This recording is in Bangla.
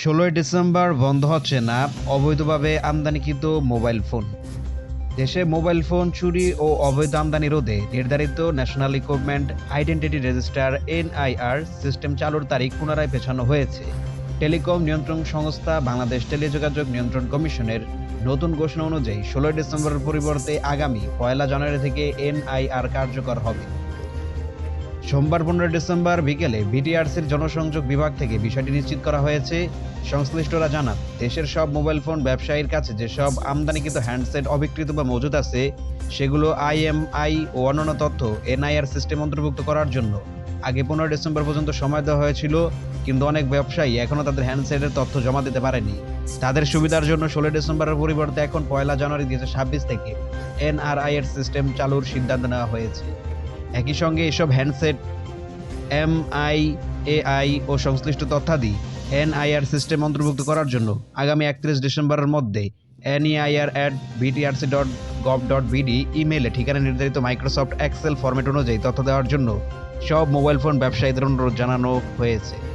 ষোলোই ডিসেম্বর বন্ধ হচ্ছে না, অবৈধভাবে আমদানিকৃত মোবাইল ফোন। দেশে মোবাইল ফোন চুরি ও অবৈধ আমদানি রোধে নির্ধারিত national equipment identity register NIR system চালুর তারিখ পুনরায় পেছানো হয়েছে। টেলিকম নিয়ন্ত্রণ সংস্থা বাংলাদেশ টেলিযোগাযোগ নিয়ন্ত্রণ কমিশনের নতুন ঘোষণা অনুযায়ী ষোলোই ডিসেম্বরের পরিবর্তে আগামী পয়লা জানুয়ারি থেকে এনআইআর কার্যকর হবে। সোমবার পনেরো ডিসেম্বর বিকেলে বিটিআরসির জনসংযোগ বিভাগ থেকে বিষয়টি নিশ্চিত করা হয়েছে। সংশ্লিষ্টরা জানান, দেশের সব মোবাইল ফোন ব্যবসায়ীর কাছে যেসব আমদানিকৃত হ্যান্ডসেট অবিকৃত বা মজুদ আছে, সেগুলো আইএমআই ও অন্যান্য তথ্য এনআইআর সিস্টেম অন্তর্ভুক্ত করার জন্য। আগে পনেরো ডিসেম্বর পর্যন্ত সময় দেওয়া হয়েছিল, কিন্তু অনেক ব্যবসায়ী এখনও তাদের হ্যান্ডসেটের তথ্য জমা দিতে পারেনি। তাদের সুবিধার জন্য ষোলো ডিসেম্বরের পরিবর্তে এখন পয়লা জানুয়ারি দুই থেকে এনআরআই এর সিস্টেম চালুর সিদ্ধান্ত নেওয়া হয়েছে। একই সঙ্গে এসব হ্যান্ডসেট এমআই এআই ও সংশ্লিষ্ট তথ্যাদি এনআইআর সিস্টেম অন্তর্ভুক্ত করার জন্য আগামী একত্রিশ ডিসেম্বরের মধ্যে NEIR at BTRC dot gov dot BD ইমেলে ঠিকানা নির্ধারিত মাইক্রোসফট এক্সেল ফরম্যাট অনুযায়ী তথ্য দেওয়ার জন্য সব মোবাইল ফোন ব্যবসায়ীদের অনুরোধ জানানো হয়েছে।